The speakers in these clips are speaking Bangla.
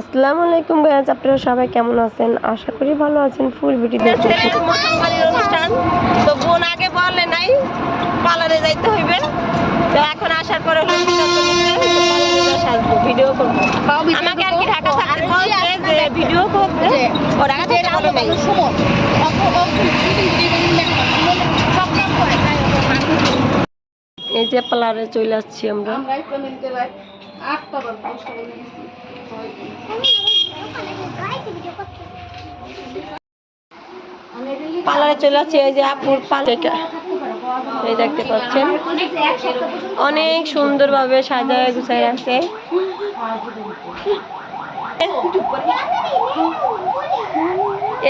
আসসালামু আলাইকুম ভাইয়াজ আপনারা সবাই কেমন আছেন? আশা করি ভালো আছেন। ফুল ভিডিও মুসলমানের অনুষ্ঠান। তো বোন আগে বলে নাই পার্লারে যাইতে হইবে। তো এখন আসার পরে ভিডিও করব। আমাকে আর কি ঢাকা থাকতে বলছে যে ভিডিও করতে ও ঢাকা থেকে বলে নাই। এই যে পার্লারে চলে আসছি আমরা। পার্লারে চলে আসছি, এই যে আপুর পালেটা এই দেখতে পাচ্ছেন। অনেক সুন্দরভাবে সাজায় গুছাই আছে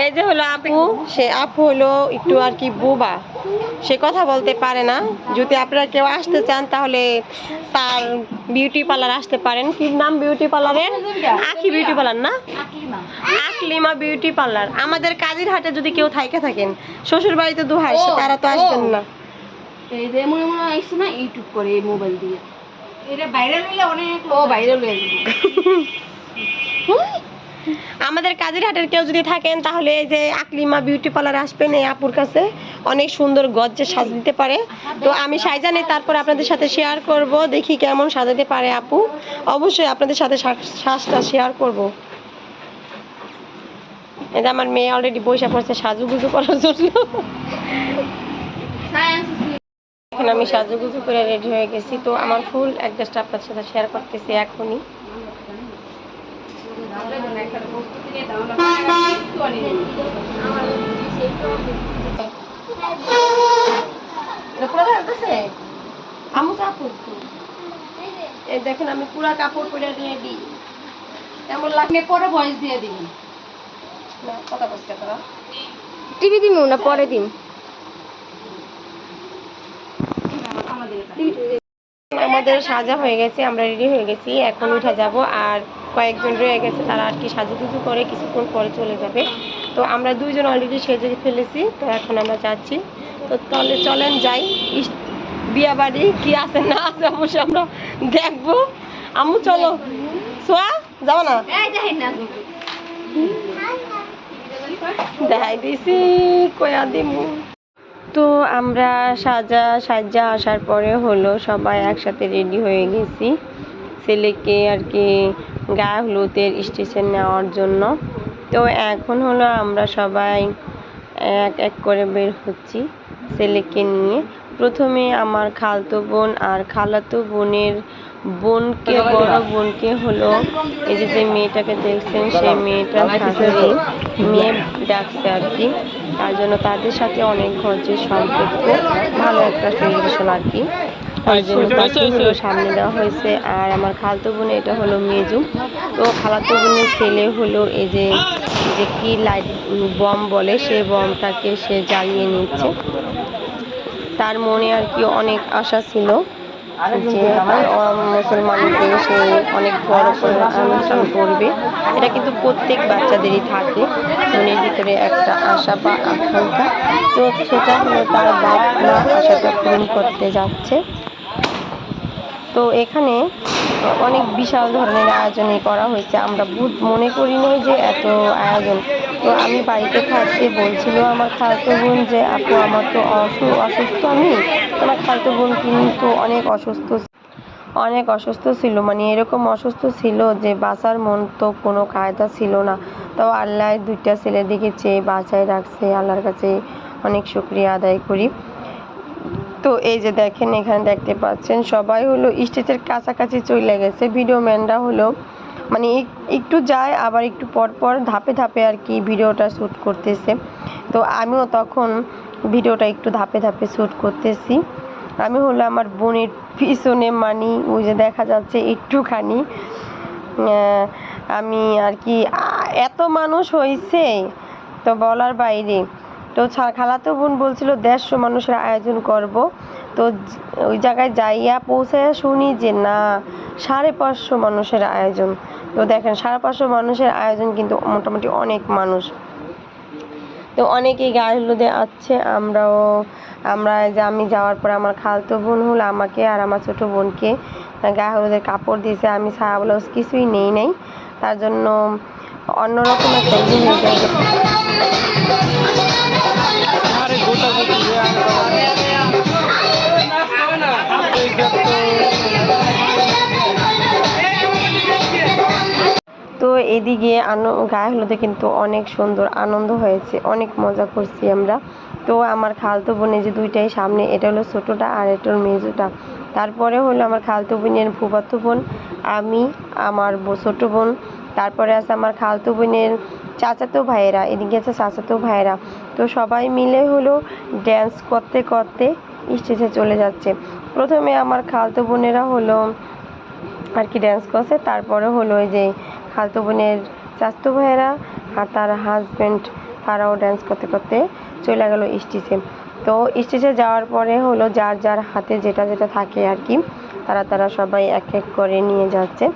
এই যে হলো আপু সে আপু হলো একটু আর কি বুবা। সে কথা বলতে পারে না। যদি আপনারা কেউ আসতে চান তাহলে তার বিউটি পার্লার আসতে পারেন। কি নাম বিউটি পার্লারের আখি বিউটি পার্লার না? আকলিমা বিউটি পার্লার আমাদের কাজীর হাটে যদি কেউ থাইকে থাকেন শ্বশুর বাড়িতে দুহাই তারা তো আসবেন না। এই যে মনে মনে আসছে না ইউটিউব করে এই মোবাইল দিয়ে। এটা ভাইরাল হইলে অনেক ও ভাইরাল হয়ে যাবে। আমাদের কাজীর হাটের কেউ যদি থাকেন, তাহলে এই যে আকলিমা বিউটি পার্লার আসবেন এই আপুর কাছে। অনেক সুন্দর গজ্জে সাজ দিতে পারে। তো আমি সাইজানে তারপর আপনাদের সাথে শেয়ার করব, দেখি কেমন সাজাতে পারে আপু। অবশ্যই আপনাদের সাথে সাজটা শেয়ার করব। এটা আমার মেয়ে অলরেডি বসে পড়ছে সাজুগুজু করার জন্য। এখন আমি সাজুগুজু করে রেডি হয়ে গেছি। তো আমার ফুল অ্যাড্রেসটা আপনার সাথে শেয়ার করতেছি এখনই। আমু কাপড় এই দেখেন আমি পুরা কাপড় পরে রেডি কেমন লাগবে পরে ভয়েস দিয়ে দিবেন কথা বলতে তোরা। টিভি দিমু না পরে দিম? আমাদের সাজা হয়ে গেছে আমরা রেডি হয়ে গেছি এখন উঠে যাব। আর কয়েকজন রয়ে গেছে তারা আর কি সাজুগুজু করে কিছুক্ষণ পরে চলে যাবে। তো আমরা দুইজন অলরেডি সেজে ফেলেছি তো এখন আমরা যাচ্ছি। তো তাহলে চলেন যাই। বিয়া বাড়ি কি আছে না আছে অবশ্যই আমরা দেখব। আম্মু চলো। সোয়া যাব না? এই দেখেন না। দেখাই দিছি কয়া দিমু। তো আমরা সাজা সাজা আসার পরে হলো সবাই একসাথে রেডি হয়ে গেছি। ছেলেকে আর কি গায়ে হলুদের স্টেশন নেওয়ার জন্য। তো এখন হলো আমরা সবাই এক এক করে বের হচ্ছি ছেলেকে নিয়ে। প্রথমে আমার খালতো বোন আর খালাতো বোনের বোনকে বড় বোনকে হলো এই যে যে মেয়েটাকে দেখছেন সেই মেয়েটার শাশুড়ি মেয়ে ডাকছে আর কি। তার জন্য তাদের সাথে অনেক ঘরের সম্পর্ক ভালো একটা রিলেশন আর কি। সামনে দেওয়া হয়েছে। আর আমার খালাতো বোন এটা হলো মেজু। তো খালাতো বোনের ছেলে হলো এই যে যে কি লাইট বম বলে সে বমটাকে সে জ্বালিয়ে নিচ্ছে। তার মনে আর কি অনেক আশা ছিল যে আহ, মুসলমানকে সে অনেক বড় করে অনুষ্ঠান করবে। এটা কিন্তু প্রত্যেক বাচ্চাদেরই থাকে। মনের ভিতরে একটা আশা বা আকাঙ্ক্ষা। তো সেটা হলো তার বাপ মা আশাটা পূরণ করতে যাচ্ছে। তো এখানে অনেক বিশাল ধরনের আয়োজনই করা হয়েছে। আমরা বুধ মনে করি নই যে এত আয়োজন। তো আমি বাড়িতে থাকতে বলছিল আমার খালাতো বোন যে, আপু, আমার তো অসু- অসুস্থ আমি। তোমার খালাতো বোন কিন্তু অনেক অসুস্থ অনেক অসুস্থ ছিল। মানে এরকম অসুস্থ ছিল যে, বাঁচার মন তো কোনো কায়দা ছিল না। তো আল্লাহ দুইটা ছেলের দিকে চেয়ে বাঁচায় রাখছে। আল্লাহর কাছে অনেক শুক্রিয়া আদায় করি। তো এই যে দেখেন, এখানে দেখতে পাচ্ছেন, সবাই হলো স্টেজের কাছাকাছি চলে গেছে। ভিডিও ম্যানরা হলো মানে একটু যায়, আবার একটু পর পর ধাপে ধাপে আর কি ভিডিওটা শ্যুট করতেছে। তো আমিও তখন ভিডিওটা একটু ধাপে ধাপে শ্যুট করতেছি। আমি হলো আমার বোনের পিছনে মানি, ওই যে দেখা যাচ্ছে একটুখানি। আমি আর কি এত মানুষ হয়েছে তো বলার বাইরে। তো খালাতো বোন বলছিল, দেড়শো মানুষের আয়োজন করব। তো ওই জায়গায় যাইয়া পৌঁছাইয়া শুনি যে, না, সাড়ে পাঁচশো মানুষের আয়োজন। তো দেখেন, সাড়ে পাঁচশো মানুষের আয়োজন কিন্তু মোটামুটি অনেক মানুষ। তো অনেকেই গায়ে হলুদে আছে, আমরাও, আমরা যে আমি যাওয়ার পর আমার খালতো বোন হলো আমাকে আর আমার ছোট বোনকে গায়ে হলুদের কাপড় দিয়েছে। আমি সায়া ব্লাউজ কিছুই নেই নাই। তার জন্য অন্যরকম একটা তো এদিকে গায়ে হলুদে কিন্তু অনেক সুন্দর আনন্দ হয়েছে, অনেক মজা করছি আমরা। তো আমার খালতো বোনের যে দুইটাই সামনে, এটা হলো ছোটোটা আর এটা হলো মেজোটা। তারপরে হলো আমার খালতো বোনের ফুফাতো বোন, আমি, আমার ছোটো বোন, তারপরে আছে আমার খালতো বোনের চাচাতো ভাইয়েরা, এদিকে আছে চাচাতো ভাইয়েরা। তো সবাই মিলে হলো ড্যান্স করতে করতে স্টেজে চলে যাচ্ছে। প্রথমে আমার খালতো বোনেরা হলো আর কি ড্যান্স করছে, তারপরে হলো যে খালতো বোনের চাচতো ভাইয়েরা আর তার হাজব্যান্ড তারাও ড্যান্স করতে করতে চলে গেল স্টেজে তো স্টেজে যাওয়ার পরে হলো যার যার হাতে যেটা যেটা থাকে আর কি, তারা তারা সবাই এক এক করে নিয়ে যাচ্ছে।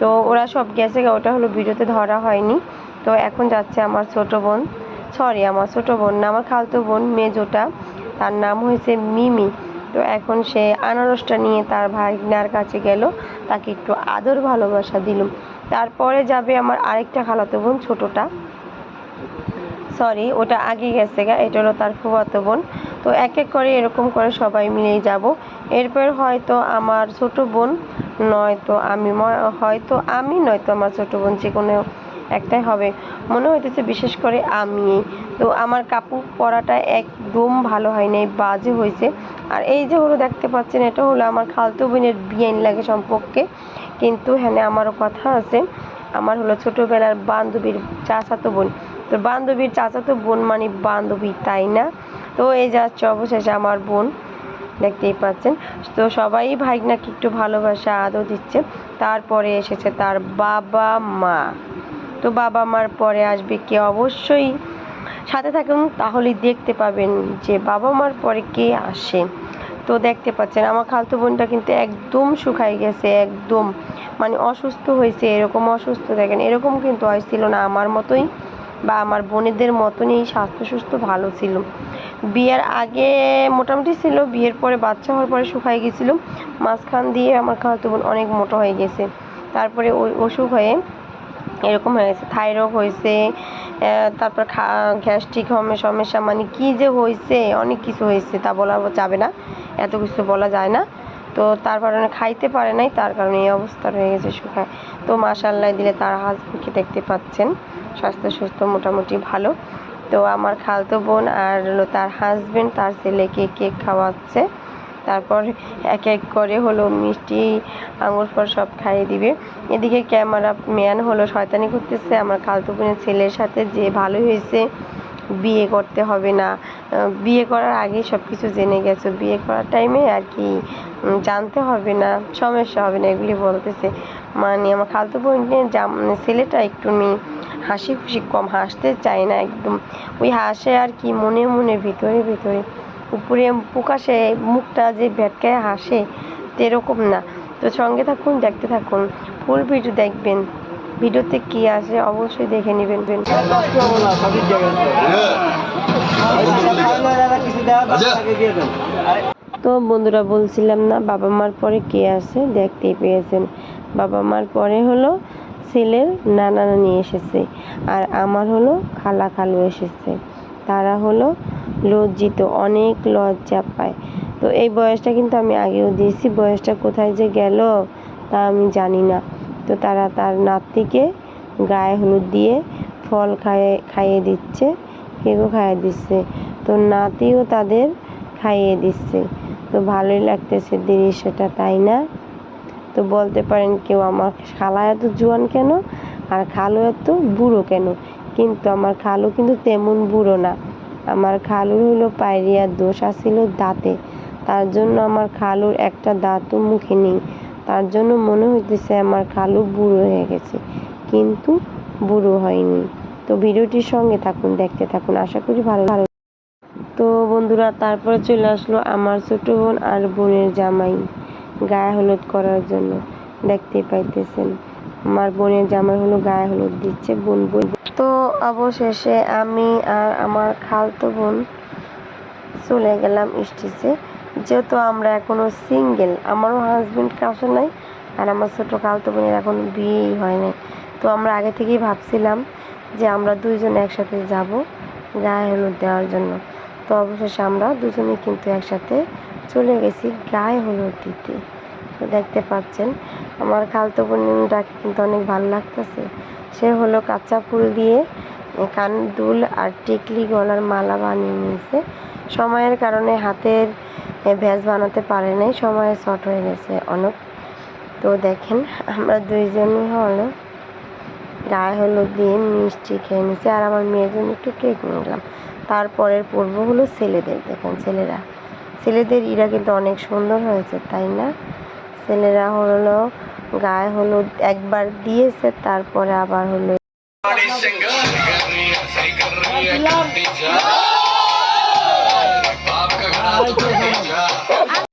তো ওরা সব গেছে, ওটা হলো ভিডিওতে ধরা হয়নি। তো এখন যাচ্ছে আমার ছোট বোন। সরি আমার ছোট বোন না, আমার খালতো বোন, মেজোটা। তার নাম হয়েছে মিমি। তো এখন সে আনারসটা নিয়ে তার ভাইনার কাছে গেল। তাকে একটু আদর ভালোবাসা দিলুম। তারপরে যাবে আমার আরেকটা খালাতো বোন, ছোটোটা। সরি ওটা আগে গেছে গা, এটা হলো তার ফুফাতো বোন। তো এক এক করে এরকম করে সবাই মিলেই যাব। এরপর হয়তো আমার ছোট বোন, নয়তো আমি হয়তো আমি, নয়তো আমার ছোট বোন যে কোনো একটাই হবে। মনে হইতেছে বিশেষ করে আমি। তো আমার কাপড় পরাটা একদম ভালো হয় নাই, বাজে হয়েছে আর এই যে হলো দেখতে পাচ্ছেন, এটা হলো আমার খালতো বোনের বিয়ে লাগে সম্পর্কে। কিন্তু হ্যাঁ আমারও কথা আছে। আমার হলো ছোটোবেলার বান্ধবীর চাচাতো বোন। তো বান্ধবীর চাচাতো বোন মানে বান্ধবী, তাই না? তো এই যাচ্ছে অবশেষে আমার বোন, দেখতেই পাচ্ছেন। তো সবাই ভাইগনাকে একটু ভালোবাসা, আদর দিচ্ছে। তারপরে এসেছে তার বাবা মা তো বাবা মার পরে আসবে কে? অবশ্যই সাথে থাকুন, তাহলেই দেখতে পাবেন যে বাবা মার পরে কে আসে। তো দেখতে পাচ্ছেন, আমার খালতো বোনটা কিন্তু একদম শুকাই গেছে, একদম। মানে অসুস্থ হয়েছে, এরকম অসুস্থ, দেখেন, এরকম কিন্তু হয়েছিল না আমার মতোই বা আমার বোনেদের মতনই স্বাস্থ্য সুস্থ ভালো ছিল। বিয়ের আগে মোটামুটি ছিল, বিয়ের পরে বাচ্চা হওয়ার পরে শুকাই গেছিল। মাঝখান দিয়ে আমার খালাতো বোন অনেক মোটা হয়ে গেছে। তারপরে ওই অসুখ হয়ে এরকম হয়েছে থাইরয়েড হয়েছে তারপর গ্যাস্ট্রিক সমস্যা মানে কি যে হয়েছে, অনেক কিছু হয়েছে, তা বলা যাবে না, এত কিছু বলা যায় না। তো তার কারণে খাইতে পারে নাই, তার কারণে এই অবস্থা রয়ে গেছে শুকায় তো মাসাল্লাহ দিলে তার হাজবেন্ডকে দেখতে পাচ্ছেন, স্বাস্থ্য সুস্থ, মোটামুটি ভালো। তো আমার খালতো বোন আর তার হাজবেন্ড তার ছেলেকে কেক খাওয়াচ্ছে। তারপর এক এক করে হলো মিষ্টি, আঙুর ফল সব খাইয়ে দিবে। এদিকে ক্যামেরা ম্যান হলো শয়তানি করতেছে। আমার খালতো বোনের ছেলের সাথে যে ভালো হয়েছে, বিয়ে করতে হবে না। বিয়ে করার আগেই সব কিছু জেনে গেছো। বিয়ে করার টাইমে আর কি জানতে হবে না, সমস্যা হবে না এগুলি বলতেছে। মানে আমার খালতো বোনের মানে ছেলেটা একটু নি হাসি খুশি কম, হাসতে চায় না একদম। ওই হাসে আর কি মনে মনে ভিতরে ভিতরে উপরে প্রকাশে মুখটা যে ভেটকায় হাসে এরকম না। তো সঙ্গে থাকুন, দেখতে থাকুন। ফুল ভিডিও দেখবেন। ভিডিওতে কি আছে অবশ্যই দেখে নেবেন। তো বন্ধুরা, বলছিলাম না বাবা মার পরে কে আছে? দেখতেই পেয়েছেন। বাবা মার পরে হলো ছেলের নানা নানি এসেছে। আর আমার হলো খালা খালু এসেছে। তারা হলো লজ্জিত, অনেক লজ্জা পায়। তো এই বয়সটা কিন্তু আমি আগেও দিয়েছি। বয়সটা কোথায় যে গেল তা আমি জানি না। তো তারা তার নাতিকে গায়ে হলুদ দিয়ে ফল খাইয়ে খাইয়ে দিচ্ছে। কেকও খাইয়ে দিচ্ছে। তো নাতিও তাদের খাইয়ে দিচ্ছে। তো ভালোই লাগতেছে দৃশ্যটা, তাই না? তো বলতে পারেন কেউ আমার খালা এত জোয়ান কেন? আর খালু এত বুড়ো কেন? কিন্তু আমার খালু কিন্তু তেমন বুড়ো না। আমার খালুর হলো পায়রিয়ার দোষ আসছিল দাঁতে। তার জন্য আমার খালুর একটা দাঁতও মুখে নেই। তার জন্য মনে হইতেছে আমার খালু বুড়ো হয়ে গেছে, কিন্তু বুড়ো হয়নি। তো ভিডিওটির সঙ্গে থাকুন, দেখতে থাকুন। আশা করি ভালো ভালো তো বন্ধুরা, তারপরে চলে আসলো আমার ছোট বোন আর বোনের জামাই। গায়ে হলুদ করার জন্য। দেখতে পাইতেছেন, আমার বোনের জামাই হলো গায়ে হলুদ দিচ্ছে, বোন বোন তো অবশেষে আমি আর আমার খালতো বোন চলে গেলাম স্টেজে। যেহেতু আমরা এখনও সিঙ্গেল আমারও হাজবেন্ড কাছে নাই আর আমার ছোটো খালতো বোনের এখন বিয়েই হয় নাই। তো আমরা আগে থেকেই ভাবছিলাম যে আমরা দুইজন একসাথে যাব গায়ে হলুদ দেওয়ার জন্য। তো অবশেষে আমরা দুজনে কিন্তু একসাথে চলে গেছি গায়ে হলুদ দিতে। তো দেখতে পাচ্ছেন, আমার খালতো বোনটাকে কিন্তু অনেক ভালো লাগতেছে। সে হলো কাঁচা ফুল দিয়ে কান দুল আর টিকলি গলার মালা বানিয়ে নিয়েছে। সময়ের কারণে হাতের ভ্যাজ বানাতে পারে নাই, সময় শর্ট হয়ে গেছে অনেক। তো দেখেন, আমরা দুইজনই হলো গায়ে হলুদ দিয়ে মিষ্টি খেয়ে নিছি আর আমার মেয়ের জন্য একটু কেক নিলাম। তারপরের পর্ব হলো ছেলেদের, দেখেন ছেলেরা। ছেলেদের ইরা কিন্তু অনেক সুন্দর হয়েছে, তাই না? ছেলেরা হলো গায়ে হলুদ একবার দিয়েছে তারপরে আবার হলো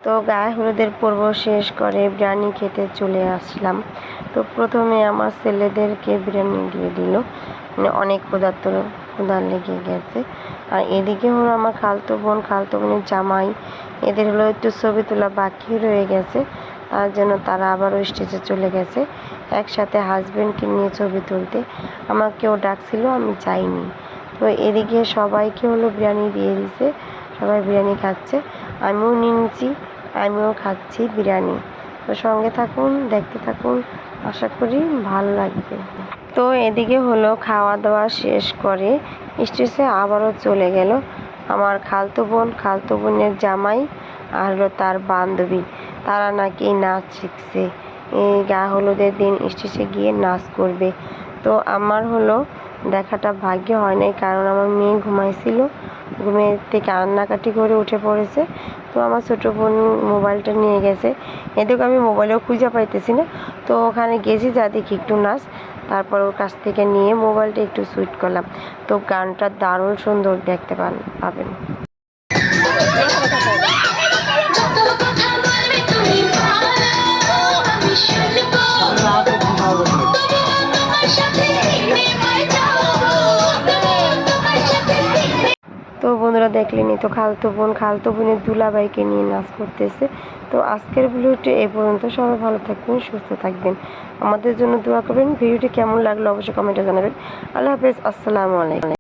তো গায়ে হলুদের পর্ব শেষ করে বিরিয়ানি খেতে চলে আসলাম। তো প্রথমে আমার ছেলেদেরকে বিরিয়ানি দিয়ে দিল। মানে অনেক পদার্থ ক্ষুধা লেগে গেছে। আর এদিকে হলো আমার খালতো বোন খালতো বোনের জামাই। এদের হলো একটু ছবি তোলা বাকি রয়ে গেছে। তার জন্য তারা আবারও স্টেজে চলে গেছে, একসাথে হাজবেন্ডকে নিয়ে ছবি তুলতে। আমাকেও ডাকছিল, আমি যাইনি। তো এদিকে সবাইকে হলো বিরিয়ানি দিয়ে দিছে, সবাই বিরিয়ানি খাচ্ছে। আমিও নিয়ে নিচ্ছি আমিও খাচ্ছি বিরিয়ানি। তো সঙ্গে থাকুন, দেখতে থাকুন, আশা করি ভালো লাগবে। তো এদিকে হলো খাওয়া দাওয়া শেষ করে স্টেজে আবারও চলে গেল। আমার খালতো বোন, খালতো বোনের জামাই আর হলো তার বান্ধবী। তারা নাকি নাচ শিখছে। গা হলুদের দিন স্টেজে গিয়ে নাচ করবে। তো আমার হলো দেখাটা ভাগ্য হয় নাই, কারণ আমার মেয়ে ঘুমাইছিল। ঘুমের থেকে কান্নাকাটি করে উঠে পড়েছে। তো আমার ছোটো বোন মোবাইলটা নিয়ে গেছে। এদিকে আমি মোবাইলেও খুঁজে পাইতেছি না। তো ওখানে গেছি, যা দেখি একটু নাচ। তারপর ওর কাছ থেকে নিয়ে মোবাইলটা একটু সুইট করলাম। তো গানটা দারুণ সুন্দর দেখতে পান পাবেন। বন্ধুরা দেখলেনি তো, খালতো বোন, খালতো বোনের দুলাভাইকে নিয়ে নাচ করতেছে। তো আজকের ভিডিওটি এই পর্যন্ত, সবাই ভালো থাকবেন, সুস্থ থাকবেন। আমাদের জন্য দোয়া করবেন। ভিডিওটি কেমন লাগল অবশ্যই কমেন্টে জানাবেন। আল্লাহ হাফেজ, আসসালামু আলাইকুম।